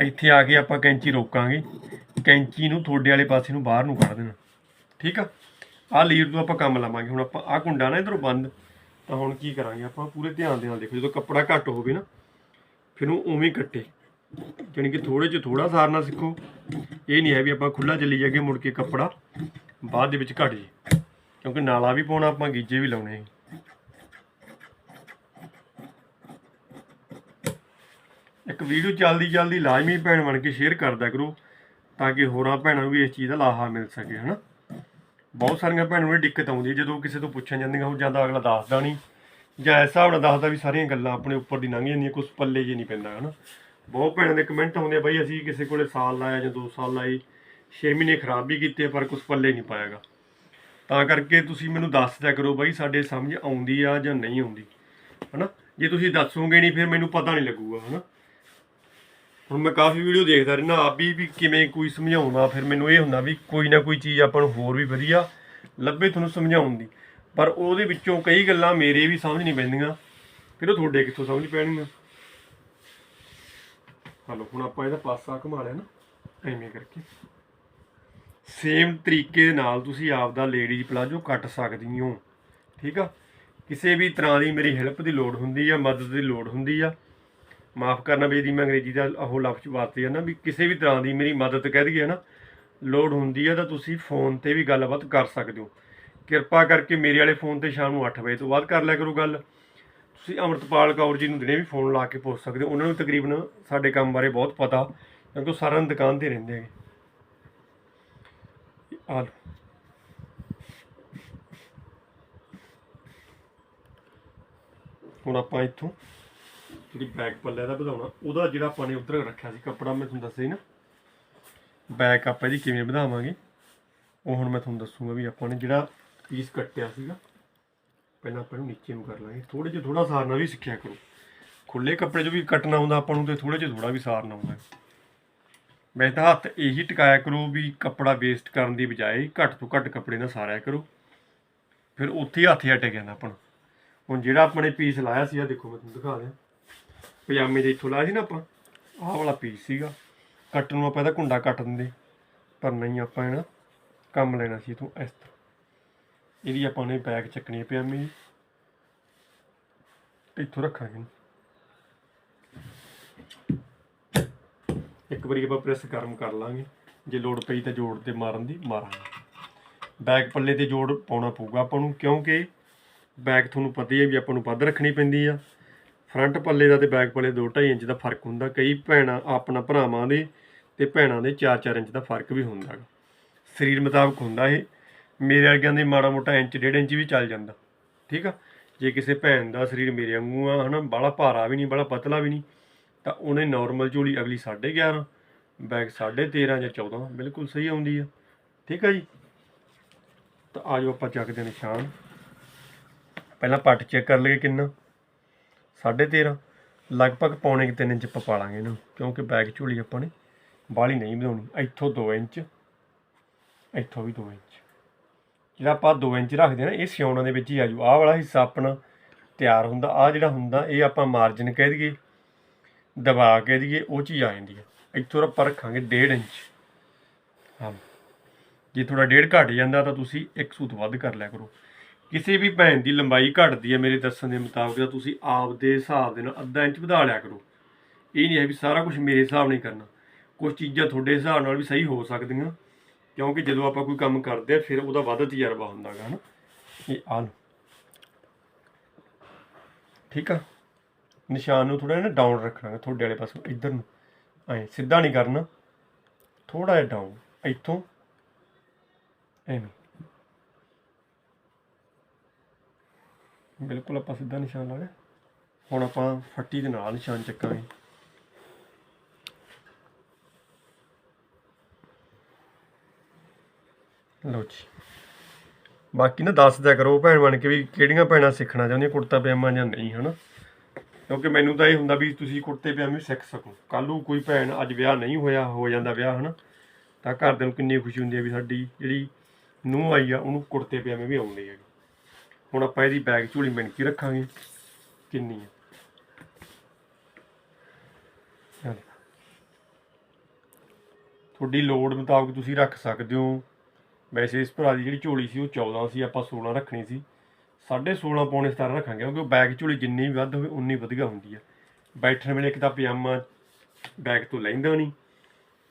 ਇੱਥੇ ਆ ਕੇ ਆਪਾਂ ਕੈਂਚੀ ਰੋਕਾਂਗੇ। ਕੈਂਚੀ ਨੂੰ ਤੁਹਾਡੇ ਵਾਲੇ ਪਾਸੇ ਨੂੰ ਬਾਹਰ ਨੂੰ ਕੱਢ ਦੇਣਾ। ਠੀਕ ਆ? ਆਹ ਲੀਰ ਤੋਂ ਆਪਾਂ ਕੰਮ ਲਾਵਾਂਗੇ। ਹੁਣ ਆਪਾਂ ਆਹ ਕੁੰਡਾ ਨਾ ਇਧਰੋਂ ਬੰਦ। ਤਾਂ ਹੁਣ ਕੀ ਕਰਾਂਗੇ ਆਪਾਂ? ਪੂਰੇ ਧਿਆਨ ਦੇ ਨਾਲ ਦੇਖੋ, ਜਦੋਂ ਕੱਪੜਾ ਘੱਟ ਹੋਵੇ ਨਾ, ਫਿਰ ਉਹ ਉਵੇਂ ਕੱਟੇ। ਜਾਣੀ ਕਿ ਥੋੜੇ ਚ ਥੋੜਾ ਸਾਰਨਾ ਸਿੱਖੋ। ਇਹ ਨਹੀਂ ਹੈ ਵੀ ਆਪਾਂ ਖੁੱਲਾ ਚੱਲੀ ਜਾਗੇ ਮੁੜ ਕੇ ਕੱਪੜਾ। ਬਾਅਦ ਦੇ ਵਿੱਚ ਘਟ ਜੀ। ਕਿਉਂਕਿ ਨਾਲਾ ਵੀ ਪਾਉਣਾ, ਆਪਾਂ ਗੀਜੇ ਵੀ ਲਾਉਣੇ ਆ। ਇੱਕ ਵੀਡੀਓ ਜਲਦੀ ਜਲਦੀ ਲਾਜ਼ਮੀ ਭੈਣ ਬਣ ਕੇ ਸ਼ੇਅਰ ਕਰਦਾ ਕਰੋ, ਤਾਂ ਕਿ ਹੋਰਾਂ ਭੈਣਾਂ ਨੂੰ ਵੀ ਇਸ ਚੀਜ਼ ਦਾ ਲਾਹਾ ਮਿਲ ਸਕੇ, ਹਨਾ? ਬਹੁਤ ਸਾਰੀਆਂ ਭੈਣਾਂ ਨੂੰ ਦਿੱਕਤ ਆਉਂਦੀ ਹੈ, ਜਦੋਂ ਕਿਸੇ ਤੋਂ ਪੁੱਛਣ ਜਾਂਦੀਆਂ ਉਹ ਜਾਂਦਾ ਅਗਲਾ ਦੱਸਦਾ ਨਹੀਂ, ਜਾਂ ਇਸ ਹਿਸਾਬ ਨਾਲ ਦੱਸਦਾ ਵੀ ਸਾਰੀਆਂ ਗੱਲਾਂ ਆਪਣੇ ਉੱਪਰ ਦੀ ਲੰਘ ਜਾਂਦੀਆਂ ਕੁਝ ਪੱਲੇ ਜੇ ਨਹੀਂ ਪੈਂਦਾ, ਹਨਾ? ਬਹੁਤ ਭੈਣਾਂ ਦੇ ਕਮੈਂਟ ਆਉਂਦੇ ਆ, ਬਈ ਅਸੀਂ ਕਿਸੇ ਕੋਲੇ ਸਾਲ ਲਾਇਆ ਜਾਂ 2 ਸਾਲ ਲਾਏ 6 ਮਹੀਨੇ ਖਰਾਬ ਵੀ ਕੀਤੇ, ਪਰ ਕੁਝ ਪੱਲੇ ਨਹੀਂ ਪਾਇਆਗਾ। ਤਾਂ ਕਰਕੇ ਤੁਸੀਂ ਮੈਨੂੰ ਦੱਸ ਦਿਆ ਕਰੋ ਬਾਈ, ਸਾਡੇ ਸਮਝ ਆਉਂਦੀ ਆ ਜਾਂ ਨਹੀਂ ਆਉਂਦੀ। ਹਨਾ? ਜੇ ਤੁਸੀਂ ਦੱਸੋਗੇ ਨਹੀਂ, ਫਿਰ ਮੈਨੂੰ ਪਤਾ ਨਹੀਂ ਲੱਗੂਗਾ, ਹਨਾ? ਹੁਣ ਮੈਂ ਕਾਫੀ ਵੀਡੀਓ ਦੇਖਦਾ ਰਹਿਣਾ ਆਪ ਵੀ ਵੀ ਕਿਵੇਂ ਕੋਈ ਸਮਝਾਉਂਦਾ, ਫਿਰ ਮੈਨੂੰ ਇਹ ਹੁੰਦਾ ਵੀ ਕੋਈ ਨਾ ਕੋਈ ਚੀਜ਼ ਆਪਾਂ ਨੂੰ ਹੋਰ ਵੀ ਵਧੀਆ ਲੱਭੇ ਤੁਹਾਨੂੰ ਸਮਝਾਉਣ ਦੀ। ਪਰ ਉਹਦੇ ਵਿੱਚੋਂ ਕਈ ਗੱਲਾਂ ਮੇਰੇ ਵੀ ਸਮਝ ਨਹੀਂ ਪੈਂਦੀਆਂ। ਫਿਰ ਉਹ ਤੁਹਾਡੇ ਕਿੱਥੋਂ ਸਮਝ ਪੈਣਗੀਆਂ? ਹਲੋ, ਹੁਣ ਆਪਾਂ ਇਹਦਾ ਪਾਸਾ ਘੁਮਾ ਲਿਆ ਨਾ, ਐਵੇਂ ਕਰਕੇ। ਸੇਮ ਤਰੀਕੇ ਨਾਲ ਤੁਸੀਂ ਆਪ ਦਾ ਲੇਡੀਜ਼ ਪਲਾਜੋ ਕੱਟ ਸਕਦੀ ਹੋ। ਠੀਕ ਆ? ਕਿਸੇ ਵੀ ਤਰ੍ਹਾਂ ਦੀ ਮੇਰੀ ਹੈਲਪ ਦੀ ਲੋੜ ਹੁੰਦੀ ਆ, ਮਦਦ ਦੀ ਲੋੜ ਹੁੰਦੀ ਆ। ਮਾਫ ਕਰਨਾ ਵੀ ਇਹਦੀ ਮੈਂ ਅੰਗਰੇਜ਼ੀ ਦਾ ਉਹ ਲਫ਼ਜ਼ ਵਰਤੇ ਆ ਨਾ ਵੀ ਕਿਸੇ ਵੀ ਤਰ੍ਹਾਂ ਦੀ ਮੇਰੀ ਮਦਦ ਕਹਿ ਦਈਏ ਨਾ, ਲੋੜ ਹੁੰਦੀ ਆ ਤਾਂ ਤੁਸੀਂ ਫੋਨ ਤੇ ਵੀ ਗੱਲਬਾਤ ਕਰ ਸਕਦੇ ਹੋ। ਕਿਰਪਾ ਕਰਕੇ ਮੇਰੇ ਵਾਲੇ ਫੋਨ ਤੇ ਸ਼ਾਮ ਨੂੰ 8 ਵਜੇ ਤੋਂ ਬਾਅਦ ਕਰ ਲਿਆ ਕਰੋ ਗੱਲ। ਤੁਸੀਂ ਅਮਰਤਪਾਲ ਕੌਰ ਜੀ ਨੂੰ ਦਿਨੇ ਵੀ ਫੋਨ ਲਾ ਕੇ ਪੁੱਛ ਸਕਦੇ ਹੋ। ਉਹਨਾਂ ਨੂੰ ਤਕਰੀਬਨ ਸਾਡੇ ਕੰਮ ਬਾਰੇ ਬਹੁਤ ਪਤਾ, ਕਿਉਂਕਿ ਉਹ ਸਾਰਾ ਦਿਨ ਦੁਕਾਨ ਤੇ ਰਹਿੰਦੇ ਹੈਗੇ ਆ ਲਓ ਹੁਣ ਆਪਾਂ ਇੱਥੋਂ ਜਿਹੜੀ ਬੈਕ ਪੱਲੇ ਦਾ ਵਧਾਉਣਾ, ਉਹਦਾ ਜਿਹੜਾ ਆਪਾਂ ਨੇ ਉਧਰ ਰੱਖਿਆ ਸੀ ਕੱਪੜਾ, ਮੈਂ ਤੁਹਾਨੂੰ ਦੱਸਿਆ ਸੀ ਨਾ। ਬੈਕ ਆਪਾਂ ਇਹਦੀ ਕਿਵੇਂ ਵਧਾਵਾਂਗੇ, ਉਹ ਹੁਣ ਮੈਂ ਤੁਹਾਨੂੰ ਦੱਸੂਗਾ ਵੀ ਆਪਾਂ ਨੇ ਜਿਹੜਾ ਪੀਸ ਕੱਟਿਆ ਸੀਗਾ, ਪਹਿਲਾਂ ਆਪਾਂ ਨੂੰ ਨੀਚੇ ਨੂੰ ਕਰ ਲਾਂਗੇ। ਥੋੜੇ ਜਿਹਾ ਥੋੜਾ ਸਾਰਨਾ ਵੀ ਸਿੱਖਿਆ ਕਰੋ। ਖੁੱਲੇ ਕੱਪੜੇ 'ਚ ਵੀ ਕੱਟਣਾ ਹੁੰਦਾ ਆਪਾਂ ਨੂੰ ਤੇ ਥੋੜੇ ਜਿਹਾ ਥੋੜਾ ਵੀ ਸਾਰਨਾ ਹੁੰਦਾ। ਵੈਸੇ ਤਾਂ ਹੱਥ ਇਹੀ ਟਿਕਾਇਆ ਕਰੋ ਵੀ ਕੱਪੜਾ ਵੇਸਟ ਕਰਨ ਦੀ ਬਜਾਏ ਘੱਟ ਤੋਂ ਘੱਟ ਕੱਪੜੇ ਨਾਲ ਸਾਰਿਆ ਕਰੋ। ਫਿਰ ਉੱਥੇ ਹੀ ਹੱਥ ਹੀ ਅਟਕ ਜਾਂਦਾ ਆਪਣਾ। ਹੁਣ ਜਿਹੜਾ ਆਪਾਂ ਨੇ ਪੀਸ ਲਾਇਆ ਸੀ ਆ ਦੇਖੋ ਮੈਂ ਤੁਹਾਨੂੰ ਦਿਖਾ ਦਿਆਂ ਪਜਾਮੇ ਦੇ ਇੱਥੋਂ ਲਾਇਆ ਸੀ ਨਾ ਆਪਾਂ, ਆਹ ਵਾਲਾ ਪੀਸ ਸੀਗਾ। ਕੱਟਣ ਨੂੰ ਆਪਾਂ ਇਹਦਾ ਕੁੰਡਾ ਕੱਟ ਦਿੰਦੇ, ਪਰ ਨਹੀਂ ਆਪਾਂ ਇਹਨਾਂ ਕੰਮ ਲੈਣਾ ਸੀ ਤੂੰ ਇਸ ਤਰ੍ਹਾਂ। ਇਹਦੀ ਆਪਾਂ ਨੇ ਬੈਗ ਚੱਕਣੀ ਹੈ ਪਜਾਮੇ ਦੀ। ਇੱਥੋਂ ਰੱਖਾਂਗੇ ਇੱਕ ਵਾਰੀ ਆਪਾਂ ਪ੍ਰੈਸ ਗਰਮ ਕਰ ਲਾਂਗੇ। ਜੇ ਲੋੜ ਪਈ ਤਾਂ ਜੋੜ ਤੇ ਮਾਰਨ ਦੀ ਮਾਰਾਂਗੇ ਬੈਕ ਪੱਲੇ ਤੇ ਜੋੜ ਪਾਉਣਾ ਪਊਗਾ ਆਪਾਂ ਨੂੰ, ਕਿਉਂਕਿ ਬੈਕ ਤੁਹਾਨੂੰ ਪਤਾ ਹੀ ਹੈ ਵੀ ਆਪਾਂ ਨੂੰ ਵੱਧ ਰੱਖਣੀ ਪੈਂਦੀ ਆ। ਫਰੰਟ ਪੱਲੇ ਦਾ ਤੇ ਬੈਕ ਪੱਲੇ 2.5 ਇੰਚ ਦਾ ਫ਼ਰਕ ਹੁੰਦਾ। ਕਈ ਭੈਣਾਂ ਆਪਣਾ ਭਰਾਵਾਂ ਦੇ ਤੇ ਭੈਣਾਂ ਦੇ 4-4 ਇੰਚ ਦਾ ਫ਼ਰਕ ਵੀ ਹੁੰਦਾ ਗਾ ਸਰੀਰ ਮੁਤਾਬਕ ਹੁੰਦਾ ਇਹ। ਮੇਰੇ ਵਰਗਿਆਂ ਦੇ ਮਾੜਾ ਮੋਟਾ ਇੰਚ, ਡੇਢ ਇੰਚ ਵੀ ਚੱਲ ਜਾਂਦਾ। ਠੀਕ ਆ? ਜੇ ਕਿਸੇ ਭੈਣ ਦਾ ਸਰੀਰ ਮੇਰੇ ਵਾਂਗੂ ਆ, ਹਨਾ, ਬਾਹਲਾ ਭਾਰਾ ਵੀ ਨਹੀਂ, ਬਾਹਲਾ ਪਤਲਾ ਵੀ ਨਹੀਂ ਤਾਂ ਉਹਨੇ ਨਾਰਮਲ ਝੋਲੀ ਅਗਲੀ 11.5 ਬੈਗ 13.5 ਜਾਂ 14 ਬਿਲਕੁਲ ਸਹੀ ਆਉਂਦੀ ਆ। ਠੀਕ ਆ ਜੀ? ਤਾਂ ਆ ਜਾਓ ਆਪਾਂ ਚੱਕਦੇ ਨਿਸ਼ਾਨ। ਪਹਿਲਾਂ ਪੱਟ ਚੈੱਕ ਕਰ ਲਈਏ ਕਿੰਨਾ। 13.5 ਲਗਭਗ ਪੌਣੇ 3 ਇੰਚ ਆਪਾਂ ਪਾ ਲਾਂਗੇ ਇਹਨੂੰ, ਕਿਉਂਕਿ ਬੈਗ ਝੋਲੀ ਆਪਾਂ ਨੇ ਬਾਹਲੀ ਨਹੀਂ ਵਧਾਉਣੀ ਇੱਥੋਂ 2 ਇੰਚ, ਇੱਥੋਂ ਵੀ 2 ਇੰਚ। ਜਿਹੜਾ ਆਪਾਂ 2 ਇੰਚ ਰੱਖਦੇ ਆ ਨਾ, ਇਹ ਸਿਉਣਾ ਦੇ ਵਿੱਚ ਹੀ ਆ ਆਜੂ ਆਹ ਵਾਲਾ ਹਿੱਸਾ ਆਪਣਾ ਤਿਆਰ ਹੁੰਦਾ ਆ ਜਿਹੜਾ ਹੁੰਦਾ, ਇਹ ਆਪਾਂ ਮਾਰਜਨ ਕਹਿ ਦਈਏ। ਦਬਾ ਕੇ ਦਈਏ ਉਹ ਚੀਜ਼ ਆ ਜਾਂਦੀ ਹੈ। ਇੱਥੋਂ ਆਪਾਂ ਰੱਖਾਂਗੇ 1.5 ਇੰਚ। ਹਾਂ। ਜੇ ਥੋੜਾ ਡੇਢ ਘਟ ਜਾਂਦਾ ਤਾਂ ਤੁਸੀਂ ਇੱਕ ਸੂਤ ਵੱਧ ਕਰ ਲਿਆ ਕਰੋ। ਕਿਸੇ ਵੀ ਭੈਣ ਦੀ ਲੰਬਾਈ ਘਟਦੀ ਹੈ ਮੇਰੇ ਦੱਸਣ ਦੇ ਮੁਤਾਬਕ ਤਾਂ ਤੁਸੀਂ ਆਪ ਦੇ ਹਿਸਾਬ ਦੇ ਨਾਲ ਅੱਧਾ ਇੰਚ ਵਧਾ ਲਿਆ ਕਰੋ। ਇਹ ਨਹੀਂ ਹੈ ਵੀ ਸਾਰਾ ਕੁਝ ਮੇਰੇ ਹਿਸਾਬ ਨਾਲ ਕਰਨਾ। ਕੁਝ ਚੀਜ਼ਾਂ ਤੁਹਾਡੇ ਹਿਸਾਬ ਨਾਲ ਵੀ ਸਹੀ ਹੋ ਸਕਦੀਆਂ। ਕਿਉਂਕਿ ਜਦੋਂ ਆਪਾਂ ਕੋਈ ਕੰਮ ਕਰਦੇ ਆ ਫਿਰ ਉਹਦਾ ਵੱਧ ਤਜਰਬਾ ਹੁੰਦਾ ਗਾ ਹਨਾ? ਇਹ ਆ ਲਓ। ਠੀਕ ਆ? ਨਿਸ਼ਾਨ ਨੂੰ ਥੋੜਾ ਜਿਹਾ ਨਾ ਡਾਊਨ ਰੱਖਣਾ ਗਾ ਤੁਹਾਡੇ ਵਾਲੇ ਪਾਸੋਂ ਇੱਧਰ ਨੂੰ। ਐ, ਸਿੱਧਾ ਨਹੀਂ ਕਰਨਾ। ਥੋੜਾ ਜਿਹਾ ਡਾਊਨ ਇੱਥੋਂ। ਐਵੇਂ। ਬਿਲਕੁਲ ਆਪਾਂ ਸਿੱਧਾ ਨਿਸ਼ਾਨ ਲਾ ਲਿਆ। ਹੁਣ ਆਪਾਂ ਫੱਟੀ ਦੇ ਨਾਲ ਨਿਸ਼ਾਨ ਚੱਕਾਂਗੇ। ਲਓ ਜੀ। ਬਾਕੀ ਨਾ ਦੱਸ ਦਿਆ ਕਰੋ ਭੈਣ ਬਣ ਕੇ ਵੀ ਕਿਹੜੀਆਂ ਭੈਣਾਂ ਸਿੱਖਣਾ ਚਾਹੁੰਦੀਆਂ ਕੁੜਤਾ ਪਜਾਮਾ ਜਾਂ ਨਹੀਂ, ਹਨਾ? ਕਿਉਂਕਿ ਮੈਨੂੰ ਤਾਂ ਇਹ ਹੁੰਦਾ ਵੀ ਤੁਸੀਂ ਕੁੜਤੇ ਪਜਾਮੇ ਸਿੱਖ ਸਕੋ। ਕੱਲ ਨੂੰ ਕੋਈ ਭੈਣ ਅੱਜ ਵਿਆਹ ਨਹੀਂ ਹੋਇਆ, ਹੋ ਜਾਂਦਾ ਵਿਆਹ, ਹਨਾ? ਤਾਂ ਘਰਦਿਆਂ ਨੂੰ ਕਿੰਨੀ ਖੁਸ਼ੀ ਹੁੰਦੀ ਹੈ ਵੀ ਸਾਡੀ ਜਿਹੜੀ ਨੂੰਹ ਆਈ ਆ, ਉਹਨੂੰ ਕੁੜਤੇ ਪਜਾਮੇ ਵੀ ਆਉਂਦੇ ਹੈਗੇ ਹੁਣ ਆਪਾਂ ਇਹਦੀ ਬੈਗ ਝੋਲੀ ਮਿਣ ਕੇ ਰੱਖਾਂਗੇ। ਕਿੰਨੀ ਹੈ ਤੁਹਾਡੀ ਲੋੜ ਮੁਤਾਬਕ ਤੁਸੀਂ ਰੱਖ ਸਕਦੇ ਹੋ। ਵੈਸੇ ਇਸ ਭਰਾ ਦੀ ਜਿਹੜੀ ਝੋਲੀ ਸੀ, ਉਹ 14 ਸੀ, ਆਪਾਂ 16 ਰੱਖਣੀ ਸੀ। 16.5 ਪੌਣੇ 17 ਰੱਖਾਂਗੇ, ਕਿਉਂਕਿ ਬੈਗ ਝੋਲੀ ਜਿੰਨੀ ਵੀ ਵੱਧ ਹੋਵੇ, ਉਨੀ ਵਧੀਆ ਹੁੰਦੀ ਹੈ ਬੈਠਣ ਵੇਲੇ ਇੱਕ ਤਾਂ ਪਜਾਮਾ ਬੈਗ ਤੋਂ ਲੈਂਦਾ ਨਹੀਂ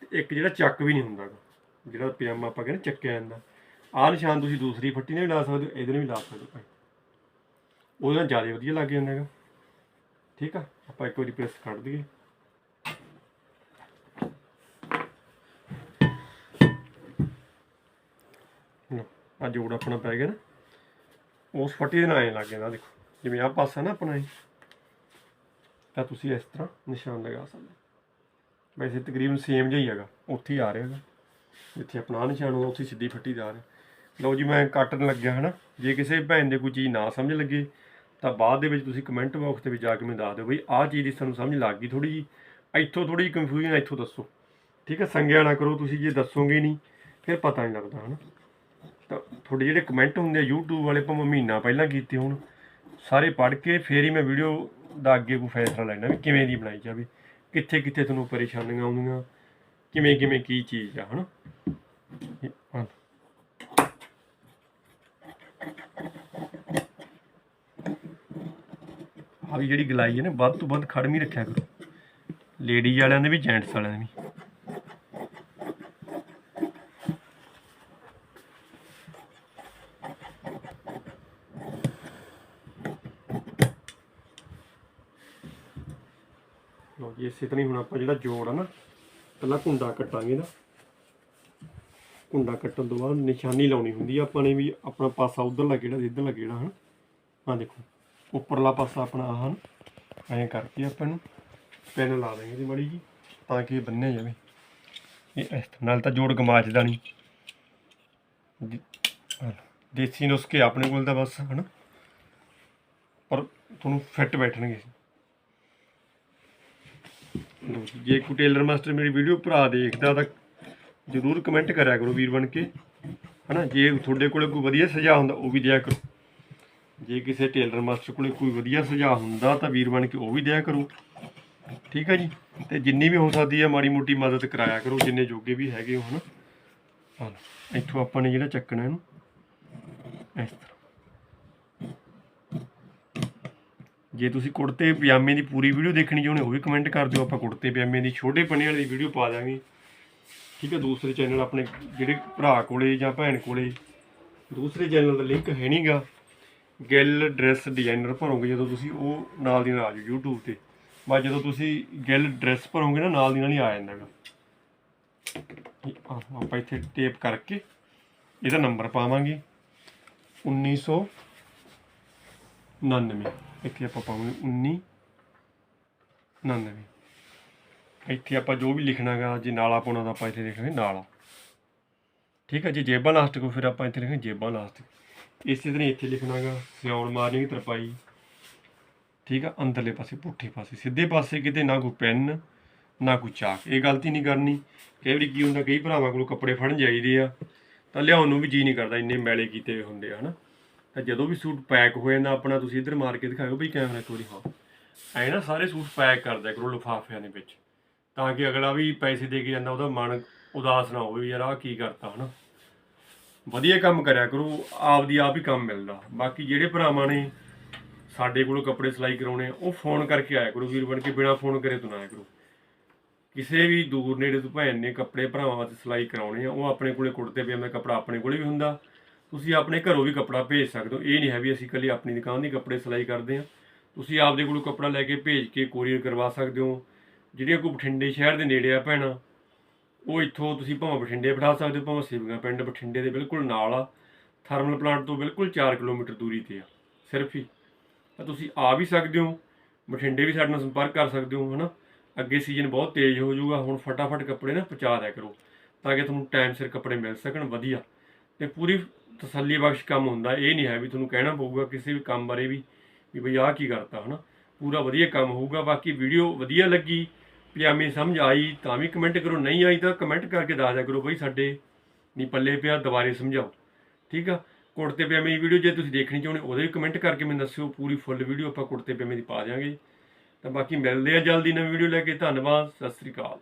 ਤੇ ਇੱਕ ਜਿਹੜਾ ਚੱਕ ਵੀ ਨਹੀਂ ਹੁੰਦਾ ਗਾ। ਜਿਹੜਾ ਪਜਾਮਾ ਆਪਾਂ ਕਹਿੰਦੇ ਚੱਕਿਆ ਜਾਂਦਾ ਆਹ ਨਿਸ਼ਾਨ ਤੁਸੀਂ ਦੂਸਰੀ ਫੱਟੀ ਨਾਲ ਵੀ ਲਾ ਸਕਦੇ ਹੋ, ਇਹਦੇ ਨਾਲ ਵੀ ਲਾ ਸਕਦੇ ਹੋ ਭਾਈ। ਉਹਦੇ ਨਾਲ ਜ਼ਿਆਦਾ ਵਧੀਆ ਲੱਗ ਜਾਂਦਾ ਹੈਗਾ ਠੀਕ ਆ, ਆਪਾਂ ਇੱਕ ਵਾਰੀ ਪ੍ਰੈਸ ਕੱਢ ਦਈਏ ਆ ਜੋੜ ਆਪਣਾ ਪੈ ਗਿਆ ਨਾ ਉਸ ਫੱਟੀ ਦੇ ਨਾਲ ਐਂ ਲੱਗ ਜਾਂਦਾ, ਦੇਖੋ। ਜਿਵੇਂ ਆਹ ਪਾਸਾ ਨਾ ਆਪਣਾ ਇਹ, ਤਾਂ ਤੁਸੀਂ ਇਸ ਤਰ੍ਹਾਂ ਨਿਸ਼ਾਨ ਲਗਾ ਸਕਦੇ ਹੋ। ਵੈਸੇ ਤਕਰੀਬਨ ਸੇਮ ਜਿਹਾ ਹੀ ਹੈਗਾ, ਉੱਥੇ ਹੀ ਆ ਰਿਹਾ ਹੈਗਾ। ਜਿੱਥੇ ਆਪਣਾ ਆਹ ਨਿਸ਼ਾਨ ਹੋਣਾ ਉੱਥੇ ਸਿੱਧੀ ਫੱਟੀ ਦਾ ਆ ਰਿਹਾ। ਲਓ ਜੀ, ਮੈਂ ਕੱਟਣ ਲੱਗਿਆ ਹਨਾ। ਜੇ ਕਿਸੇ ਭੈਣ ਦੇ ਕੋਈ ਚੀਜ਼ ਨਾ ਸਮਝ ਲੱਗੇ, ਤਾਂ ਬਾਅਦ ਦੇ ਵਿੱਚ ਤੁਸੀਂ ਕਮੈਂਟ ਬਾਕਸ ਦੇ ਵਿੱਚ ਜਾ ਕੇ ਮੈਨੂੰ ਦੱਸ ਦਿਓ ਬਈ ਆਹ ਚੀਜ਼ ਦੀ ਤੁਹਾਨੂੰ ਸਮਝ ਲੱਗ ਗਈ ਥੋੜੀ ਜੀ ਇੱਥੋਂ ਥੋੜੀ ਜਿਹੀ ਕਨਫਿਊਜ਼ਨ ਇੱਥੋਂ ਦੱਸੋ। ਠੀਕ ਹੈ ਸੰਗਿਆ ਨਾ ਕਰੋ ਤੁਸੀਂ, ਜੇ ਦੱਸੋਗੇ ਨਹੀਂ, ਫਿਰ ਪਤਾ ਨਹੀਂ ਲੱਗਦਾ ਹਨਾ। ਤਾਂ ਤੁਹਾਡੇ ਜਿਹੜੇ ਕਮੈਂਟ ਹੁੰਦੇ ਆ, YouTube ਵਾਲੇ ਭਾਵੇਂ ਮਹੀਨਾ ਪਹਿਲਾਂ ਕੀਤੇ ਹੋਣ, ਸਾਰੇ ਪੜ੍ਹ ਕੇ ਫੇਰ ਹੀ ਮੈਂ ਵੀਡੀਓ ਦਾ ਅੱਗੇ ਕੋਈ ਫੈਸਲਾ ਲੈਣਾ ਵੀ ਕਿਵੇਂ ਦੀ ਬਣਾਈ ਜਾਵੇ ਕਿੱਥੇ ਕਿੱਥੇ ਤੁਹਾਨੂੰ ਪਰੇਸ਼ਾਨੀਆਂ ਆਉਂਦੀਆਂ ਕਿਵੇਂ ਕਿਵੇਂ ਕੀ ਚੀਜ਼ ਆ, ਹਨਾ? ਇਹ ਆਹ ਵੀ ਜਿਹੜੀ ਗਲਾਈ ਹੈ ਨਾ, ਵੱਧ ਤੋਂ ਵੱਧ ਖੜਮੀ ਰੱਖਿਆ ਕਰੋ। ਲੇਡੀਜ਼ ਵਾਲਿਆਂ ਦੇ ਵੀ ਜੈਂਟਸ ਵਾਲਿਆਂ ਦੇ ਵੀ ਲਓ ਜੀ ਇਸੇ ਤਰ੍ਹਾਂ ਹੀ ਹੁਣ ਆਪਾਂ ਜਿਹੜਾ ਜੋੜ ਆ ਨਾ, ਪਹਿਲਾਂ ਕੁੰਡਾ ਕੱਟਾਂਗੇ ਨਾ। ਕੁੰਡਾ ਕੱਟਣ ਤੋਂ ਬਾਅਦ ਨਿਸ਼ਾਨੀ ਲਾਉਣੀ ਹੁੰਦੀ ਆ, ਆਪਾਂ ਨੇ ਵੀ ਆਪਣਾ ਪਾਸਾ ਉਧਰਲਾ ਕਿਹੜਾ ਤੇ ਇੱਧਰਲਾ ਕਿਹੜਾ ਹਨ। ਆ ਦੇਖੋ, ਉੱਪਰਲਾ ਪਾਸਾ ਆਪਣਾ ਆਹ ਹਨ। ਐਂ ਕਰਕੇ ਆਪਾਂ ਨੂੰ ਪੈਨ ਲਾ ਦਾਂਗੇ ਇਹਦੀ ਮੜੀ ਜੀ ਤਾਂ ਕਿ ਇਹ ਬੰਨਿਆ ਜਾਵੇ। ਇਹ ਇਸ ਤਰ੍ਹਾਂ, ਨਾਲ ਤਾਂ ਜੋੜ ਗਮਾਚਦਾ ਨਹੀਂ। ਦੇਸੀ ਨੁਸਖੇ ਆਪਣੇ ਕੋਲ ਤਾਂ ਬਸ ਹਨਾ। ਪਰ ਤੁਹਾਨੂੰ ਫਿੱਟ ਬੈਠਣਗੇ। ਲਓ ਜੀ, ਜੇ ਕੋਈ ਟੇਲਰ ਮਾਸਟਰ ਮੇਰੀ ਵੀਡੀਓ ਭਰਾ ਦੇਖਦਾ ਤਾਂ ਜਰੂਰ ਕਮੈਂਟ ਕਰਿਆ ਕਰੋ ਵੀਰ ਬਣ ਕੇ। ਹਨਾ ਜੇ ਤੁਹਾਡੇ ਕੋਲੇ ਕੋਈ ਵਧੀਆ ਸੁਝਾਅ ਹੁੰਦਾ ਉਹ ਵੀ ਦਿਆ ਕਰੋ। ਜੇ ਕਿਸੇ ਟੇਲਰ ਮਾਸਟਰ ਕੋਲੇ ਕੋਈ ਵਧੀਆ ਸੁਝਾਅ ਹੁੰਦਾ ਤਾਂ ਵੀਰ ਬਣ ਕੇ ਉਹ ਵੀ ਦਿਆ ਕਰੋ। ਠੀਕ ਹੈ ਜੀ? ਤੇ ਜਿੰਨੀ ਵੀ ਹੋ ਸਕਦੀ ਹੈ ਮਾੜੀ ਮੋਟੀ ਮਦਦ ਕਰਾਇਆ ਕਰੋ ਜਿੰਨੇ ਜੋਗੇ ਵੀ ਹੈਗੇ ਹੋ ਹਨਾ ਹਾਂ ਇੱਥੋਂ ਆਪਾਂ ਨੇ ਜਿਹੜਾ ਚੱਕਣਾ ਇਹਨੂੰ ਇਸ ਤਰ੍ਹਾਂ। ਜੇ ਤੁਸੀਂ ਕੁੜਤੇ ਪਜਾਮੇ ਦੀ ਪੂਰੀ ਵੀਡੀਓ ਦੇਖਣੀ ਚਾਹੁੰਦੇ ਹੋ, ਉਹ ਵੀ ਕਮੈਂਟ ਕਰ ਦਿਓ। ਆਪਾਂ ਕੁੜਤੇ ਪਜਾਮੇ ਦੀ ਛੋਟੇ ਪੰਨੇ ਵਾਲੀ ਵੀਡੀਓ ਪਾ ਦਾਂਗੇ ਠੀਕ ਹੈ ਦੂਸਰੇ ਚੈਨਲ ਆਪਣੇ ਜਿਹੜੇ ਭਰਾ ਕੋਲੇ ਜਾਂ ਭੈਣ ਕੋਲੇ, ਦੂਸਰੇ ਚੈਨਲ ਦਾ ਲਿੰਕ ਹੈ ਨਹੀਂਗਾ ਗਿੱਲ ਡਰੈਸ ਡਿਜ਼ਾਈਨਰ ਭਰੋਗੇ ਜਦੋਂ ਤੁਸੀਂ ਉਹ ਨਾਲ ਦੀ ਨਾਲ ਆ ਜਾਓ YouTube ਤੇ। ਬਸ ਜਦੋਂ ਤੁਸੀਂ ਗਿੱਲ ਡਰੈਸ ਭਰੋਗੇ ਨਾ, ਨਾਲ ਦੀ ਨਾਲ ਹੀ ਆ ਜਾਂਦਾ ਹੈਗਾ। ਆਪਾਂ ਇੱਥੇ ਟੇਪ ਕਰਕੇ ਇਹਦਾ ਨੰਬਰ ਪਾਵਾਂਗੇ। 1999 ਇੱਥੇ ਆਪਾਂ ਪਾਵਾਂਗੇ 1999 ਇੱਥੇ ਆਪਾਂ ਜੋ ਵੀ ਲਿਖਣਾਗਾ ਜੇ ਨਾਲਾ ਪਾਉਣਾ ਤਾਂ ਆਪਾਂ ਇੱਥੇ ਲਿਖਾਂਗੇ ਨਾਲਾ ਠੀਕ ਹੈ ਜੀ ਜੇਬਾਂ ਲਾਸਟਿਕ ਫਿਰ ਆਪਾਂ ਇੱਥੇ ਲਿਖਾਂਗੇ ਜੇਬਾਂ ਲਾਸਟਿਕ ਇਸੇ ਤਰ੍ਹਾਂ ਇੱਥੇ ਲਿਖਣਾਗਾ ਸਿਆਉਣ ਮਾਰਨੀ ਤਰਪਾਈ ਠੀਕ ਆ ਅੰਦਰਲੇ ਪਾਸੇ ਪੁੱਠੇ ਪਾਸੇ ਸਿੱਧੇ ਪਾਸੇ ਕਿਤੇ ਨਾ ਕੋਈ ਪੈਨ ਨਾ ਕੋਈ ਚਾਕ ਇਹ ਗਲਤੀ ਨਹੀਂ ਕਰਨੀ ਕਈ ਵਾਰੀ ਕੀ ਹੁੰਦਾ ਕਈ ਭਰਾਵਾਂ ਕੋਲ ਕੱਪੜੇ ਫੜਨ ਜਾਈਦੇ ਆ ਤਾਂ ਲਿਆਉਣ ਨੂੰ ਵੀ ਜੀ ਨਹੀਂ ਕਰਦਾ ਇੰਨੇ ਮੈਲੇ ਕੀਤੇ ਹੋਏ ਹੁੰਦੇ ਆ ਹਨਾ ਤਾਂ ਜਦੋਂ ਵੀ ਸੂਟ ਪੈਕ ਹੋ ਜਾਂਦਾ, ਆਪਣਾ ਤੁਸੀਂ ਇੱਧਰ ਮਾਰ ਕੇ ਦਿਖਾਇਓ ਬਈ ਕੈਮਰਾ ਇੱਕ ਵਾਰੀ, ਹਾਂ। ਐ ਨਾ ਸਾਰੇ ਸੂਟ ਪੈਕ ਕਰ ਦਿਆ ਕਰੋ ਲਿਫਾਫਿਆਂ ਦੇ ਵਿੱਚ, ਤਾਂ ਕਿ ਅਗਲਾ ਵੀ ਪੈਸੇ ਦੇ ਕੇ ਜਾਂਦਾ, ਉਹਦਾ ਮਨ ਉਦਾਸ ਨਾ ਹੋਵੇ ਵੀ ਯਾਰ ਆਹ ਕੀ ਕਰਤਾ, ਹਨਾ। ਵਧੀਆ ਕੰਮ ਕਰਿਆ ਕਰੋ, ਆਪਦੀ ਆਪ ਹੀ ਕੰਮ ਮਿਲਦਾ। ਬਾਕੀ ਜਿਹੜੇ ਭਰਾਵਾਂ ਨੇ ਸਾਡੇ ਕੋਲੋਂ ਕੱਪੜੇ ਸਿਲਾਈ ਕਰਾਉਣੇ ਆ ਉਹ ਫੋਨ ਕਰਕੇ ਆਇਆ ਕਰੋ ਵੀਰ ਬਣ ਕੇ, ਬਿਨਾ ਫੋਨ ਕਰੇ ਤੋਂ ਨਾ ਆਇਆ ਕਰੋ। ਕਿਸੇ ਵੀ ਦੂਰ ਨੇੜੇ ਤੋਂ ਭੈਣ ਨੇ ਕੱਪੜੇ ਭਰਾਵਾਂ ਵਾਸਤੇ ਸਿਲਾਈ ਕਰਾਉਣੇ ਆ, ਉਹ ਆਪਣੇ ਕੋਲੇ ਕੁੜਤੇ, ਪਜਾਮੇ ਦਾ ਕੱਪੜਾ ਆਪਣੇ ਕੋਲੇ ਵੀ ਹੁੰਦਾ। ਤੁਸੀਂ ਆਪਣੇ ਘਰੋਂ ਵੀ ਕੱਪੜਾ ਭੇਜ ਸਕਦੇ ਹੋ। ਇਹ ਨਹੀਂ ਹੈ ਵੀ ਅਸੀਂ ਇਕੱਲੇ ਆਪਣੀ ਦੁਕਾਨ ਦੀ ਕੱਪੜੇ ਸਿਲਾਈ ਕਰਦੇ ਹਾਂ। ਤੁਸੀਂ ਆਪਦੇ ਕੋਲੋਂ ਕੱਪੜਾ ਲੈ ਕੇ ਭੇਜ ਕੇ ਕੋਰੀਅਰ ਕਰਵਾ ਸਕਦੇ ਹੋ। ਜਿਹੜੀਆਂ ਕੋਈ ਬਠਿੰਡੇ ਸ਼ਹਿਰ ਦੇ ਨੇੜੇ ਆ ਭੈਣਾਂ, ਉਹ ਇੱਥੋਂ ਤੁਸੀਂ ਭਾਵੇਂ ਬਠਿੰਡੇ ਬਿਠਾ ਸਕਦੇ ਹੋ, ਭਾਵੇਂ ਸਿਵਗਾ ਪਿੰਡ ਬਠਿੰਡੇ ਦੇ ਬਿਲਕੁਲ ਨਾਲ ਆ। ਥਰਮਲ ਪਲਾਂਟ ਤੋਂ ਬਿਲਕੁਲ 4 ਕਿਲੋਮੀਟਰ ਦੂਰੀ ਤੇ ਆ, ਸਿਰਫ ਹੀ। ਤਾਂ ਤੁਸੀਂ ਆ ਵੀ ਸਕਦੇ ਹੋ, ਬਠਿੰਡੇ ਵੀ ਸਾਡੇ ਨਾਲ ਸੰਪਰਕ ਕਰ ਸਕਦੇ ਹੋ, ਹਨਾ। ਅੱਗੇ ਸੀਜ਼ਨ ਬਹੁਤ ਤੇਜ਼ ਹੋ ਜਾਊਗਾ, ਹੁਣ ਫਟਾਫਟ ਕੱਪੜੇ ਨਾ ਪਹੁੰਚਾ ਦਿਆ ਕਰੋ, ਤਾਂ ਕਿ ਤੁਹਾਨੂੰ ਟਾਈਮ ਸਿਰ ਕੱਪੜੇ ਮਿਲ ਸਕਣ, ਵਧੀਆ। ਤੇ ਪੂਰੀ ਤਸੱਲੀ ਬਖਸ਼ ਕੰਮ ਹੁੰਦਾ, ਇਹ ਨਹੀਂ ਹੈ ਵੀ ਤੁਹਾਨੂੰ ਕਹਿਣਾ ਪਊਗਾ ਕਿਸੇ ਵੀ ਕੰਮ ਬਾਰੇ ਵੀ ਵੀ ਬਈ ਆਹ ਕੀ ਕਰਤਾ, ਹਨਾ? ਪੂਰਾ ਵਧੀਆ ਕੰਮ ਹੋਊਗਾ, ਬਾਕੀ ਵੀਡੀਓ ਵਧੀਆ ਲੱਗੀ ਪਜਾਮੀ ਸਮਝ ਆਈ, ਤਾਂ ਵੀ ਕਮੈਂਟ ਕਰੋ, ਨਹੀਂ ਆਈ ਤਾਂ ਕਮੈਂਟ ਕਰਕੇ ਦੱਸ ਦਿਆ ਕਰੋ ਬਈ ਸਾਡੇ ਨਹੀਂ ਪੱਲੇ ਪਿਆ, ਦੁਬਾਰੇ ਸਮਝਾਓ, ਠੀਕ ਆ? ਕੁੜਤੇ ਪਜਾਮੇ ਦੀ ਵੀਡੀਓ ਜੇ ਤੁਸੀਂ ਦੇਖਣੀ ਚਾਹੁੰਦੇ ਉਹਦੇ ਵੀ ਕਮੈਂਟ ਕਰਕੇ ਮੈਨੂੰ ਦੱਸਿਓ, ਪੂਰੀ ਫੁੱਲ ਵੀਡੀਓ ਆਪਾਂ ਕੁੜਤੇ ਪਜਾਮੇ ਦੀ ਪਾ ਦਿਆਂਗੇ। ਤਾਂ ਬਾਕੀ ਮਿਲਦੇ ਆ ਜਲਦੀ ਨਵੀਂ ਵੀਡੀਓ ਲੈ ਕੇ, ਧੰਨਵਾਦ, ਸਤਿ ਸ੍ਰੀ ਅਕਾਲ।